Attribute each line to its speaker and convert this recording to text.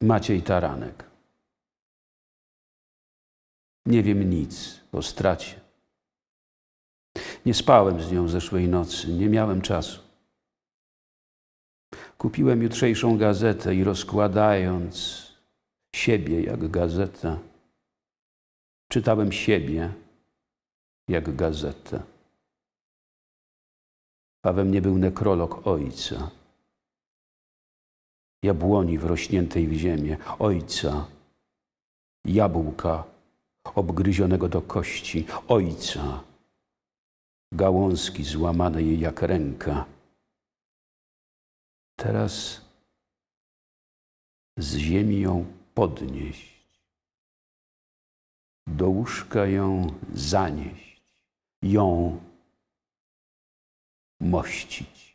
Speaker 1: Maciej Taranek. Nie wiem nic o stracie. Nie spałem z nią zeszłej nocy, nie miałem czasu. Kupiłem jutrzejszą gazetę i rozkładając siebie jak gazetę, czytałem siebie jak gazetę. A we mnie był nekrolog ojca. Jabłoni wrośniętej w ziemię, ojca, jabłka obgryzionego do kości, ojca, gałązki złamanej jak ręka. Teraz z ziemi ją podnieść, do łóżka ją zanieść, ją mościć.